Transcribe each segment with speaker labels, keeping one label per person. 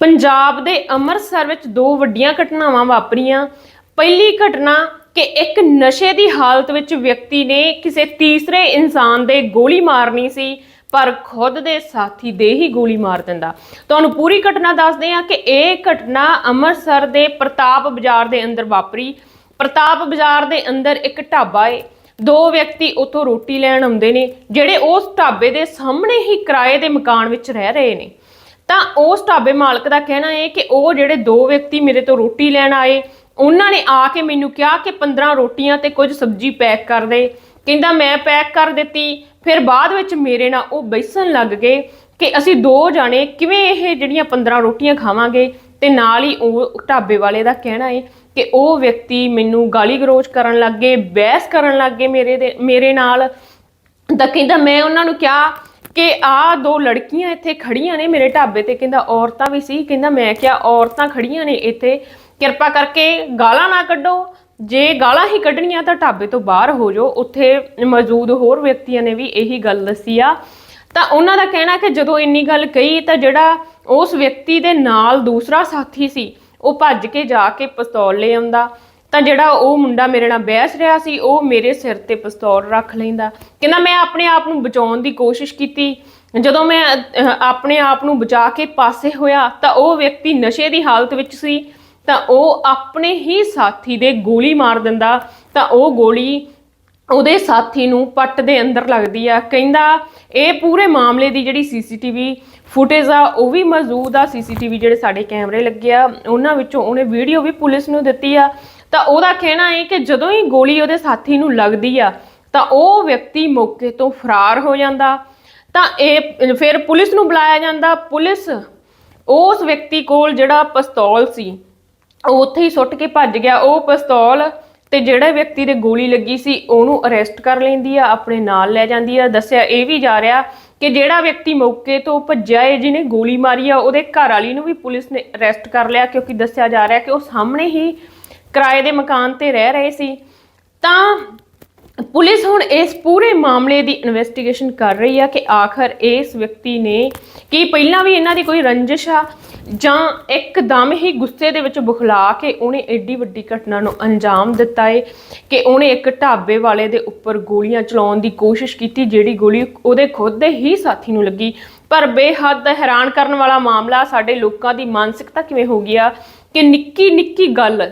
Speaker 1: ਪੰਜਾਬ ਦੇ ਅੰਮ੍ਰਿਤਸਰ ਵਿੱਚ ਦੋ ਵੱਡੀਆਂ ਘਟਨਾਵਾਂ ਵਾਪਰੀਆਂ। ਪਹਿਲੀ ਘਟਨਾ ਕਿ ਇੱਕ ਨਸ਼ੇ ਦੀ ਹਾਲਤ ਵਿੱਚ ਵਿਅਕਤੀ ਨੇ ਕਿਸੇ ਤੀਸਰੇ ਇਨਸਾਨ ਦੇ ਗੋਲੀ ਮਾਰਨੀ ਸੀ, ਪਰ ਖੁਦ ਦੇ ਸਾਥੀ ਦੇ ਹੀ ਗੋਲੀ ਮਾਰ ਦਿੰਦਾ। ਤੁਹਾਨੂੰ ਪੂਰੀ ਘਟਨਾ ਦੱਸਦੇ ਹਾਂ ਕਿ ਇਹ ਘਟਨਾ ਅੰਮ੍ਰਿਤਸਰ ਦੇ ਪ੍ਰਤਾਪ ਬਾਜ਼ਾਰ ਦੇ ਅੰਦਰ ਵਾਪਰੀ। ਪ੍ਰਤਾਪ ਬਾਜ਼ਾਰ ਦੇ ਅੰਦਰ ਇੱਕ ਢਾਬਾ ਏ। ਦੋ ਵਿਅਕਤੀ ਉੱਥੋਂ ਰੋਟੀ ਲੈਣ ਆਉਂਦੇ ਨੇ, ਜਿਹੜੇ ਉਸ ਢਾਬੇ ਦੇ ਸਾਹਮਣੇ ਹੀ ਕਿਰਾਏ ਦੇ ਮਕਾਨ ਵਿੱਚ ਰਹਿ ਰਹੇ ਨੇ। ਤਾਂ ਉਸ ਢਾਬੇ ਮਾਲਕ ਦਾ ਕਹਿਣਾ ਹੈ ਕਿ ਉਹ ਜਿਹੜੇ ਦੋ ਵਿਅਕਤੀ ਮੇਰੇ ਤੋਂ ਰੋਟੀ ਲੈਣ ਆਏ, ਉਹਨਾਂ ਨੇ ਆ ਕੇ ਮੈਨੂੰ ਕਿਹਾ ਕਿ 15 ਰੋਟੀਆਂ ਤੇ ਕੁਝ ਸਬਜ਼ੀ ਪੈਕ ਕਰ ਦੇ। ਕਹਿੰਦਾ, ਮੈਂ ਪੈਕ ਕਰ ਦਿੱਤੀ। ਫਿਰ ਬਾਅਦ ਵਿੱਚ ਮੇਰੇ ਨਾਲ ਉਹ ਬੈਸਣ ਲੱਗ ਗਏ ਕਿ ਅਸੀਂ ਦੋ ਜਾਣੇ ਕਿਵੇਂ ਇਹ ਜਿਹੜੀਆਂ 15 ਰੋਟੀਆਂ ਖਾਵਾਂਗੇ? ਤੇ ਨਾਲ ਹੀ ਉਹ ਢਾਬੇ ਵਾਲੇ ਦਾ ਕਹਿਣਾ ਹੈ ਕਿ ਉਹ ਵਿਅਕਤੀ ਮੈਨੂੰ ਗਾਲੀ ਗਲੋਚ ਕਰਨ ਲੱਗ ਗਏ, ਬਹਿਸ ਕਰਨ ਲੱਗ ਗਏ ਮੇਰੇ ਦੇ, ਮੇਰੇ ਨਾਲ। ਤਾਂ ਕਹਿੰਦਾ, ਮੈਂ ਉਹਨਾਂ ਨੂੰ ਕਿਹਾ ਕਿ ਆ ਦੋ ਲੜਕੀਆਂ ਇੱਥੇ ਖੜੀਆਂ ਨੇ ਮੇਰੇ ਢਾਬੇ ਤੇ, ਕਹਿੰਦਾ ਔਰਤਾਂ ਵੀ ਸੀ, ਕਹਿੰਦਾ ਮੈਂ ਕਿਹਾ ਔਰਤਾਂ ਖੜੀਆਂ ਨੇ ਇੱਥੇ, ਕਿਰਪਾ ਕਰਕੇ ਗਾਲਾਂ ਨਾ ਕੱਢੋ, ਜੇ ਗਾਲਾਂ ਹੀ ਕੱਢਣੀਆਂ ਤਾਂ ਢਾਬੇ ਤੋਂ ਬਾਹਰ ਹੋ ਜਾਓ, ਉੱਥੇ ਮੌਜੂਦ ਹੋਰ ਵਿਅਕਤੀਆਂ ਨੇ ਵੀ ਇਹੀ ਗੱਲ ਦੱਸੀ ਆ। ਤਾਂ ਉਹਨਾਂ ਦਾ ਕਹਿਣਾ ਕਿ ਜਦੋਂ ਇੰਨੀ ਗੱਲ ਕਹੀ ਤਾਂ ਜਿਹੜਾ ਉਸ ਵਿਅਕਤੀ ਦੇ ਨਾਲ ਦੂਸਰਾ ਸਾਥੀ ਸੀ, ਉਹ ਭੱਜ ਕੇ ਜਾ ਕੇ ਪਿਸਤੌਲ ਲੈ ਆਉਂਦਾ ਤਾਂ ਜਿਹੜਾ ਉਹ ਮੁੰਡਾ ਮੇਰੇ ਨਾਲ ਬਹਿਸ ਰਿਹਾ ਸੀ, ਉਹ ਮੇਰੇ ਸਿਰ ਤੇ ਪਿਸਤੌਲ ਰੱਖ ਲੈਂਦਾ। ਕਹਿੰਦਾ, ਮੈਂ ਆਪਣੇ ਆਪ ਨੂੰ ਬਚਾਉਣ ਦੀ ਕੋਸ਼ਿਸ਼ ਕੀਤੀ। ਜਦੋਂ ਮੈਂ ਆਪਣੇ ਆਪ ਨੂੰ ਬਚਾ ਕੇ ਪਾਸੇ ਹੋਇਆ, ਤਾਂ ਉਹ ਵਿਅਕਤੀ ਨਸ਼ੇ ਦੀ ਹਾਲਤ ਵਿੱਚ ਸੀ। ਤਾਂ ਉਹ ਆਪਣੇ ਹੀ ਸਾਥੀ ਦੇ ਗੋਲੀ ਮਾਰ ਦਿੰਦਾ। ਤਾਂ ਉਹ ਗੋਲੀ ਉਹਦੇ ਸਾਥੀ ਨੂੰ ਪੱਟ ਦੇ ਅੰਦਰ ਲੱਗਦੀ ਆ। ਕਹਿੰਦਾ, ਇਹ ਪੂਰੇ ਮਾਮਲੇ ਦੀ ਜਿਹੜੀ ਸੀਸੀਟੀਵੀ ਫੁਟੇਜ ਆ, ਉਹ ਵੀ ਮੌਜੂਦ ਆ। ਸੀਸੀਟੀਵੀ ਜਿਹੜੇ ਸਾਡੇ ਕੈਮਰੇ ਲੱਗੇ ਆ, ਉਹਨਾਂ ਵਿੱਚੋਂ ਉਹਨੇ ਵੀਡੀਓ ਵੀ ਪੁਲਿਸ ਨੂੰ ਦਿੱਤੀ ਆ। ਤਾਂ ਉਹਦਾ ਕਹਿਣਾ ਹੈ ਕਿ ਜਦੋਂ ਹੀ ਗੋਲੀ ਉਹਦੇ ਸਾਥੀ ਨੂੰ ਲੱਗਦੀ ਆ, ਤਾਂ ਉਹ ਵਿਅਕਤੀ ਮੌਕੇ ਤੋਂ ਫਰਾਰ ਹੋ ਜਾਂਦਾ। ਤਾਂ ਇਹ, ਫਿਰ ਪੁਲਿਸ ਨੂੰ ਬੁਲਾਇਆ ਜਾਂਦਾ। ਪੁਲਿਸ ਉਸ ਵਿਅਕਤੀ ਕੋਲ ਜਿਹੜਾ ਪਿਸਤੌਲ ਸੀ, ਉਹ ਉੱਥੇ ਹੀ ਸੁੱਟ ਕੇ ਭੱਜ ਗਿਆ। ਉਹ ਪਿਸਤੌਲ ਤੇ ਜਿਹੜੇ ਵਿਅਕਤੀ ਦੇ ਗੋਲੀ ਲੱਗੀ ਸੀ, ਉਹਨੂੰ ਅਰੈਸਟ ਕਰ ਲੈਂਦੀ ਆ, ਆਪਣੇ ਨਾਲ ਲੈ ਜਾਂਦੀ ਆ। ਦੱਸਿਆ ਇਹ ਵੀ ਜਾ ਰਿਹਾ ਕਿ ਜਿਹੜਾ ਵਿਅਕਤੀ ਮੌਕੇ ਤੋਂ ਭੱਜਿਆ ਏ, ਜਿਹਨੇ ਗੋਲੀ ਮਾਰੀ ਆ, ਉਹਦੇ ਘਰ ਵਾਲੀ ਨੂੰ ਵੀ ਪੁਲਿਸ ਨੇ ਅਰੈਸਟ ਕਰ ਲਿਆ, ਕਿਉਂਕਿ ਦੱਸਿਆ ਜਾ ਰਿਹਾ ਕਿ ਉਹ ਸਾਹਮਣੇ ਹੀ ਕਿਰਾਏ ਦੇ ਮਕਾਨ ਤੇ ਰਹਿ ਰਹੇ ਸੀ, ਤਾਂ ਪੁਲਿਸ ਹੁਣ ਇਸ ਪੂਰੇ ਮਾਮਲੇ ਦੀ ਇਨਵੈਸਟੀਗੇਸ਼ਨ ਕਰ ਰਹੀ ਆ ਕਿ ਆਖਰ ਇਸ ਵਿਅਕਤੀ ਨੇ ਕੀ ਪਹਿਲਾਂ ਵੀ ਇਹਨਾਂ ਦੀ ਕੋਈ ਰੰਜਿਸ਼ ਆ ਜਾਂ ਇੱਕਦਮ ਹੀ ਗੁੱਸੇ ਦੇ ਵਿੱਚ ਬੁਖਲਾ ਕੇ ਉਹਨੇ ਐਡੀ ਵੱਡੀ ਘਟਨਾ ਨੂੰ ਅੰਜਾਮ ਦਿੱਤਾ ਏ ਕਿ ਉਹਨੇ ਇੱਕ ਢਾਬੇ ਵਾਲੇ ਦੇ ਉੱਪਰ ਗੋਲੀਆਂ ਚਲਾਉਣ ਦੀ ਕੋਸ਼ਿਸ਼ ਕੀਤੀ, ਜਿਹੜੀ ਗੋਲੀ ਉਹਦੇ ਖੁਦ ਦੇ ਹੀ ਸਾਥੀ ਨੂੰ ਲੱਗੀ। ਪਰ ਬੇਹੱਦ ਹੈਰਾਨ ਕਰਨ ਵਾਲਾ ਮਾਮਲਾ ਸਾਡੇ ਲੋਕਾਂ ਦੀ ਮਾਨਸਿਕਤਾ ਕਿਵੇਂ ਹੋ ਗਈ ਆ ਕਿ ਨਿੱਕੀ ਨਿੱਕੀ ਗੱਲ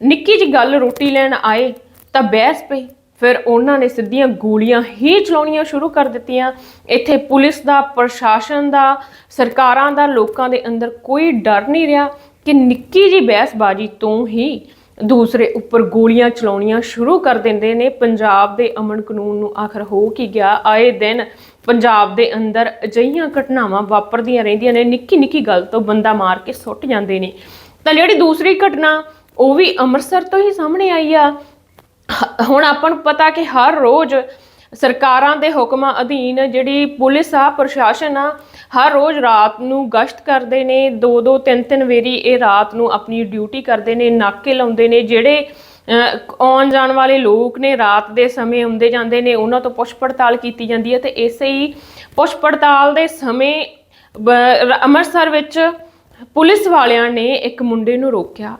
Speaker 1: ਨਿੱਕੀ ਜਿਹੀ ਗੱਲ ਰੋਟੀ ਲੈਣ ਆਏ ਤਾਂ ਬਹਿਸ ਪਈ। ਫਿਰ ਉਹਨਾਂ ਨੇ ਸਿੱਧੀਆਂ ਗੋਲੀਆਂ ਹੀ ਚਲਾਉਣੀਆਂ ਸ਼ੁਰੂ ਕਰ ਦਿੱਤੀਆਂ। ਇੱਥੇ ਪੁਲਿਸ ਦਾ, ਪ੍ਰਸ਼ਾਸਨ ਦਾ, ਸਰਕਾਰਾਂ ਦਾ, ਲੋਕਾਂ ਦੇ ਅੰਦਰ ਕੋਈ ਡਰ ਨਹੀਂ ਰਿਹਾ ਕਿ ਨਿੱਕੀ ਜਿਹੀ ਬਹਿਸਬਾਜ਼ੀ ਤੋਂ ਹੀ ਦੂਸਰੇ ਉੱਪਰ ਗੋਲੀਆਂ ਚਲਾਉਣੀਆਂ ਸ਼ੁਰੂ ਕਰ ਦਿੰਦੇ ਨੇ। ਪੰਜਾਬ ਦੇ ਅਮਨ ਕਾਨੂੰਨ ਨੂੰ ਆਖਰ ਹੋ ਕੀ ਗਿਆ? ਆਏ ਦਿਨ ਪੰਜਾਬ ਦੇ ਅੰਦਰ ਅਜਿਹੀਆਂ ਘਟਨਾਵਾਂ ਵਾਪਰਦੀਆਂ ਰਹਿੰਦੀਆਂ ਨੇ। ਨਿੱਕੀ ਨਿੱਕੀ ਗੱਲ ਤੋਂ ਬੰਦਾ ਮਾਰ ਕੇ ਸੁੱਟ ਜਾਂਦੇ ਨੇ। ਤਾਂ ਜਿਹੜੀ ਦੂਸਰੀ ਘਟਨਾ ਉਹ ਵੀ ਅੰਮ੍ਰਿਤਸਰ ਤੋਂ ਹੀ ਸਾਹਮਣੇ ਆਈ ਆ। ਹ- ਹੁਣ ਆਪਾਂ ਨੂੰ ਪਤਾ ਕਿ ਹਰ ਰੋਜ਼ ਸਰਕਾਰਾਂ ਦੇ ਹੁਕਮਾਂ ਅਧੀਨ ਜਿਹੜੀ ਪੁਲਿਸ ਆ, ਪ੍ਰਸ਼ਾਸਨ ਆ, ਹਰ ਰੋਜ਼ ਰਾਤ ਨੂੰ ਗਸ਼ਤ ਕਰਦੇ ਨੇ, ਦੋ ਦੋ, ਤਿੰਨ ਤਿੰਨ ਵੇਰੀ ਇਹ ਰਾਤ ਨੂੰ ਆਪਣੀ ਡਿਊਟੀ ਕਰਦੇ ਨੇ, ਨਾਕੇ ਲਾਉਂਦੇ ਨੇ, ਜਿਹੜੇ ਆਉਣ ਜਾਣ ਵਾਲੇ ਲੋਕ ਨੇ, ਰਾਤ ਦੇ ਸਮੇਂ ਆਉਂਦੇ ਜਾਂਦੇ ਨੇ, ਉਹਨਾਂ ਤੋਂ ਪੁੱਛ ਪੜਤਾਲ ਕੀਤੀ ਜਾਂਦੀ ਹੈ ਤੇ ਇਸੇ ਹੀ ਪੁੱਛ ਪੜਤਾਲ ਦੇ ਸਮੇਂ ਅੰਮ੍ਰਿਤਸਰ ਵਿੱਚ ਪੁਲਿਸ ਵਾਲਿਆਂ ਨੇ ਇੱਕ ਮੁੰਡੇ ਨੂੰ ਰੋਕਿਆ।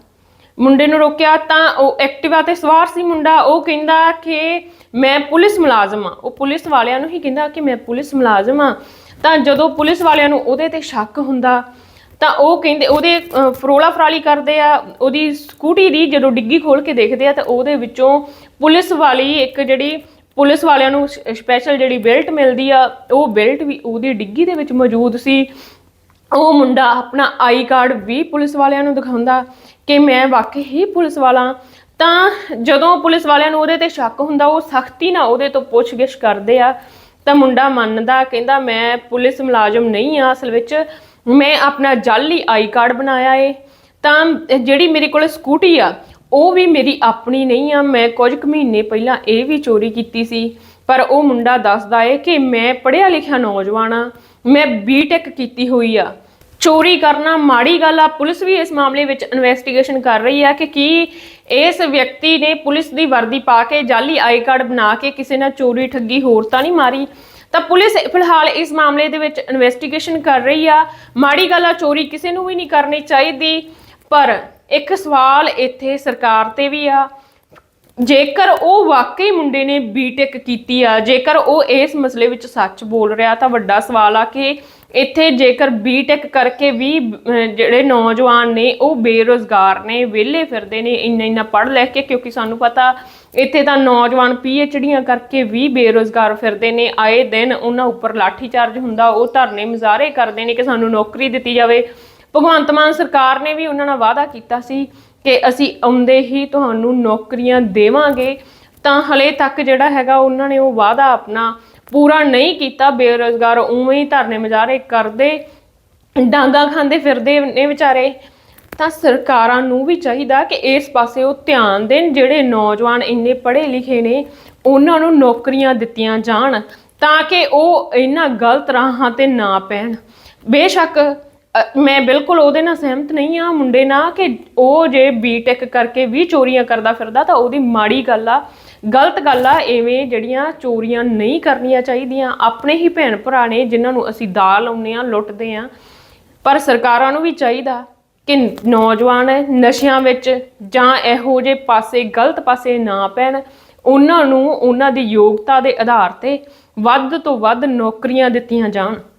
Speaker 1: ਮੁੰਡੇ ਨੂੰ ਰੋਕਿਆ ਤਾਂ ਉਹ ਐਕਟਿਵਾ ਤੇ ਸਵਾਰ ਸੀ ਮੁੰਡਾ। ਉਹ ਕਹਿੰਦਾ ਕਿ ਮੈਂ ਪੁਲਿਸ ਮੁਲਾਜ਼ਮ ਆ। ਉਹ ਪੁਲਿਸ ਵਾਲਿਆਂ ਨੂੰ ਹੀ ਕਹਿੰਦਾ ਕਿ ਮੈਂ ਪੁਲਿਸ ਮੁਲਾਜ਼ਮ ਆ। ਤਾਂ ਜਦੋਂ ਪੁਲਿਸ ਵਾਲਿਆਂ ਨੂੰ ਉਹਦੇ ਤੇ ਸ਼ੱਕ ਹੁੰਦਾ, ਤਾਂ ਉਹ ਕਹਿੰਦੇ, ਉਹਦੇ ਫਰੋਲਾ ਫਰਾਲੀ ਕਰਦੇ ਆ। ਉਹਦੀ ਸਕੂਟੀ ਦੀ ਜਦੋਂ ਡਿੱਗੀ ਖੋਲ ਕੇ ਦੇਖਦੇ ਆ ਤਾਂ ਉਹਦੇ ਵਿੱਚੋਂ ਪੁਲਿਸ ਵਾਲੀ ਇੱਕ ਜਿਹੜੀ ਪੁਲਿਸ ਵਾਲਿਆਂ ਨੂੰ ਸਪੈਸ਼ਲ ਜਿਹੜੀ ਬੈਲਟ ਮਿਲਦੀ ਆ, ਉਹ ਬੈਲਟ ਵੀ ਉਹਦੀ ਡਿੱਗੀ ਦੇ ਵਿੱਚ ਮੌਜੂਦ ਸੀ। ਉਹ ਮੁੰਡਾ ਆਪਣਾ ਆਈ ਕਾਰਡ ਵੀ ਪੁਲਿਸ ਵਾਲਿਆਂ ਨੂੰ ਦਿਖਾਉਂਦਾ ਕਿ ਮੈਂ ਵਾਕਈ ਹੀ ਪੁਲਿਸ ਵਾਲਾ ਤਾਂ ਜਦੋਂ ਪੁਲਿਸ ਵਾਲਿਆਂ ਨੂੰ ਉਹਦੇ ਤੇ ਸ਼ੱਕ ਹੁੰਦਾ, ਉਹ ਸਖਤੀ ਨਾਲ ਉਹਦੇ ਤੋਂ ਪੁੱਛਗਿੱਛ ਕਰਦੇ ਆ। ਤਾਂ ਮੁੰਡਾ ਮੰਨਦਾ, ਕਹਿੰਦਾ, ਮੈਂ ਪੁਲਿਸ ਮੁਲਾਜ਼ਮ ਨਹੀਂ ਆ ਅਸਲ ਵਿੱਚ ਮੈਂ ਆਪਣਾ ਜਾਲੀ ਆਈ ਕਾਰਡ ਬਣਾਇਆ ਏ। ਤਾਂ ਜਿਹੜੀ ਮੇਰੇ ਕੋਲ ਸਕੂਟੀ ਆ, ਉਹ ਵੀ ਮੇਰੀ ਆਪਣੀ ਨਹੀਂ ਆ। ਮੈਂ ਕੁਝ ਕੁ ਮਹੀਨੇ ਪਹਿਲਾਂ ਇਹ ਵੀ ਚੋਰੀ ਕੀਤੀ ਸੀ। ਪਰ ਉਹ ਮੁੰਡਾ ਦੱਸਦਾ ਏ ਕਿ ਮੈਂ ਪੜ੍ਹਿਆ ਲਿਖਿਆ ਨੌਜਵਾਨ ਆ, ਮੈਂ ਬੀਟੈਕ ਕੀਤੀ ਹੋਈ ਆ। ਚੋਰੀ ਕਰਨਾ ਮਾੜੀ ਗੱਲ ਆ, ਪੁਲਿਸ ਵੀ ਇਸ ਮਾਮਲੇ ਵਿੱਚ ਇਨਵੈਸਟੀਗੇਸ਼ਨ ਕਰ ਰਹੀ ਆ ਕਿ ਕੀ ਇਸ ਵਿਅਕਤੀ ਨੇ ਪੁਲਿਸ ਦੀ ਵਰਦੀ ਪਾ ਕੇ ਜਾਲੀ ਆਈ ਕਾਰਡ ਬਣਾ ਕੇ ਕਿਸੇ ਨਾਲ ਚੋਰੀ ਠੱਗੀ ਹੋਰ ਤਾਂ ਨਹੀਂ ਮਾਰੀ। ਤਾਂ ਪੁਲਿਸ ਫਿਲਹਾਲ ਇਸ ਮਾਮਲੇ ਦੇ ਵਿੱਚ ਇਨਵੈਸਟੀਗੇਸ਼ਨ ਕਰ ਰਹੀ ਆ। ਮਾੜੀ ਗੱਲ ਆ, ਚੋਰੀ ਕਿਸੇ ਨੂੰ ਵੀ ਨਹੀਂ ਕਰਨੀ ਚਾਹੀਦੀ। ਪਰ ਇੱਕ ਸਵਾਲ ਇੱਥੇ ਸਰਕਾਰ ਤੇ ਵੀ ਆ ਜੇਕਰ ਉਹ ਵਾਕਈ ਮੁੰਡੇ ਨੇ ਬੀਟੈਕ ਕੀਤੀ ਆ, ਜੇਕਰ ਉਹ ਇਸ ਮਸਲੇ ਵਿੱਚ ਸੱਚ ਬੋਲ ਰਿਹਾ, ਤਾਂ ਵੱਡਾ ਸਵਾਲ ਆ ਕਿ ਇੱਥੇ ਜੇਕਰ ਬੀਟੈਕ ਕਰਕੇ ਵੀ ਜਿਹੜੇ ਨੌਜਵਾਨ ਨੇ, ਉਹ ਬੇਰੋਜ਼ਗਾਰ ਨੇ, ਵਿਹਲੇ ਫਿਰਦੇ ਨੇ, ਇੰਨਾ ਇੰਨਾ ਪੜ੍ਹ ਲੈ ਕੇ, ਕਿਉਂਕਿ ਸਾਨੂੰ ਪਤਾ ਇੱਥੇ ਤਾਂ ਨੌਜਵਾਨ ਪੀਐਚਡੀਆਂ ਕਰਕੇ ਵੀ ਬੇਰੋਜ਼ਗਾਰ ਫਿਰਦੇ ਨੇ, ਆਏ ਦਿਨ ਉਹਨਾਂ ਉੱਪਰ ਲਾਠੀ ਚਾਰਜ ਹੁੰਦਾ, ਉਹ ਧਰਨੇ ਮੁਜ਼ਾਹਰੇ ਕਰਦੇ ਨੇ ਕਿ ਸਾਨੂੰ ਨੌਕਰੀ ਦਿੱਤੀ ਜਾਵੇ। ਭਗਵੰਤ ਮਾਨ ਸਰਕਾਰ ਨੇ ਵੀ ਉਹਨਾਂ ਨਾਲ ਵਾਅਦਾ ਕੀਤਾ ਸੀ ਕਿ ਅਸੀਂ ਆਉਂਦੇ ਹੀ ਤੁਹਾਨੂੰ ਨੌਕਰੀਆਂ ਦੇਵਾਂਗੇ, ਤਾਂ ਹਲੇ ਤੱਕ ਜਿਹੜਾ ਹੈਗਾ ਉਹਨਾਂ ਨੇ ਉਹ ਵਾਅਦਾ ਆਪਣਾ ਪੂਰਾ ਨਹੀਂ ਕੀਤਾ, ਬੇਰੋਜ਼ਗਾਰ ਉਵੇਂ ਹੀ ਧਰਨੇ ਮੁਜ਼ਾਹਰੇ ਕਰਦੇ, ਡਾਂਗਾ ਖਾਂਦੇ ਫਿਰਦੇ ਨੇ ਵਿਚਾਰੇ। ਤਾਂ ਸਰਕਾਰਾਂ ਨੂੰ ਵੀ ਚਾਹੀਦਾ ਕਿ ਇਸ ਪਾਸੇ ਉਹ ਧਿਆਨ ਦੇਣ, ਜਿਹੜੇ ਨੌਜਵਾਨ ਇੰਨੇ ਪੜ੍ਹੇ ਲਿਖੇ ਨੇ, ਉਹਨਾਂ ਨੂੰ ਨੌਕਰੀਆਂ ਦਿੱਤੀਆਂ ਜਾਣ, ਤਾਂ ਕਿ ਉਹ ਇਹਨਾਂ ਗਲਤ ਰਾਹਾਂ ਤੇ ਨਾ ਪੈਣ। ਬੇਸ਼ੱਕ ਅ, ਮੈਂ ਬਿਲਕੁਲ ਉਹਦੇ ਨਾਲ ਸਹਿਮਤ ਨਹੀਂ ਆ ਮੁੰਡੇ ਨਾਲ ਕਿ ਉਹ ਜੇ ਬੀਟੈਕ ਕਰਕੇ ਵੀ ਚੋਰੀਆਂ ਕਰਦਾ ਫਿਰਦਾ ਤਾਂ ਉਹਦੀ ਮਾੜੀ ਗੱਲ ਆ ਗਲਤ ਗੱਲ ਆ ਐਵੇਂ ਜਿਹੜੀਆਂ ਚੋਰੀਆਂ ਨਹੀਂ ਕਰਨੀਆਂ ਚਾਹੀਦੀਆਂ। ਆਪਣੇ ਹੀ ਭੈਣ ਭਰਾ ਨੇ ਜਿਨ੍ਹਾਂ ਨੂੰ ਅਸੀਂ ਦਾਲ ਲਾਉਂਦੇ ਆ ਲੁੱਟਦੇ ਆ ਪਰ ਸਰਕਾਰਾਂ ਨੂੰ ਵੀ ਚਾਹੀਦਾ ਕਿ ਨੌਜਵਾਨ ਨਸ਼ਿਆਂ ਵਿੱਚ ਜਾਂ ਇਹੋ ਜਿਹੇ ਪਾਸੇ ਗਲਤ ਪਾਸੇ ਨਾ ਪੈਣ। ਉਹਨਾਂ ਨੂੰ ਉਹਨਾਂ ਦੀ ਯੋਗਤਾ ਦੇ ਆਧਾਰ ਤੇ ਵੱਧ ਤੋਂ ਵੱਧ ਨੌਕਰੀਆਂ ਦਿੱਤੀਆਂ ਜਾਣ।